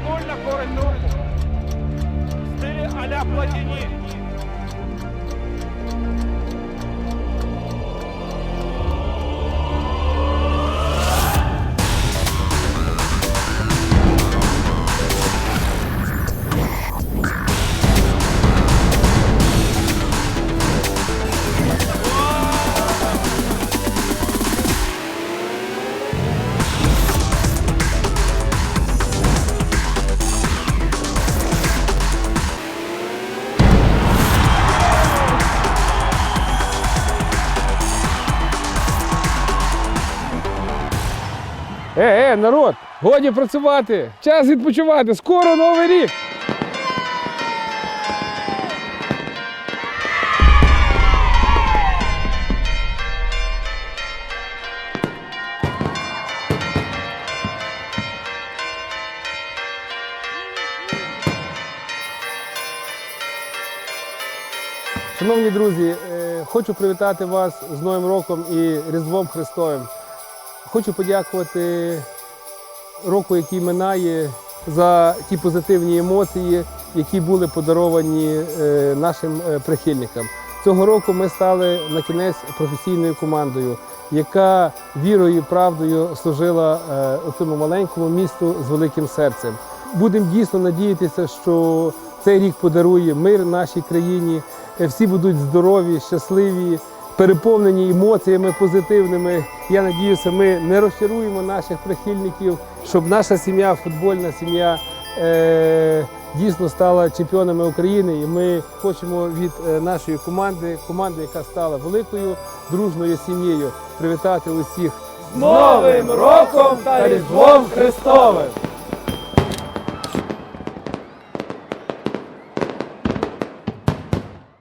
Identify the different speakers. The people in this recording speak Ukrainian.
Speaker 1: 3-0 на користь. В а-ля Платіні.
Speaker 2: Е, е, народ, годі працювати, час відпочивати, скоро новий рік. Шановні друзі, е, хочу привітати вас з Новим роком і Різдвом Христовим. Хочу подякувати року, який минає, за ті позитивні емоції, які були подаровані е, нашим е, прихильникам. Цього року ми стали на кінець професійною командою, яка вірою і правдою служила е, у цьому маленькому місту з великим серцем. Будемо дійсно надіятися, що цей рік подарує мир нашій країні. Всі будуть здорові, щасливі, переповнені емоціями позитивними. Я надіюся, ми не розчаруємо наших прихильників, щоб наша сім'я, футбольна сім'я, е, дійсно стала чемпіонами України. І ми хочемо від е, нашої команди, команди, яка стала великою дружною сім'єю, привітати усіх
Speaker 1: З Новим роком та Різдвом Христовим!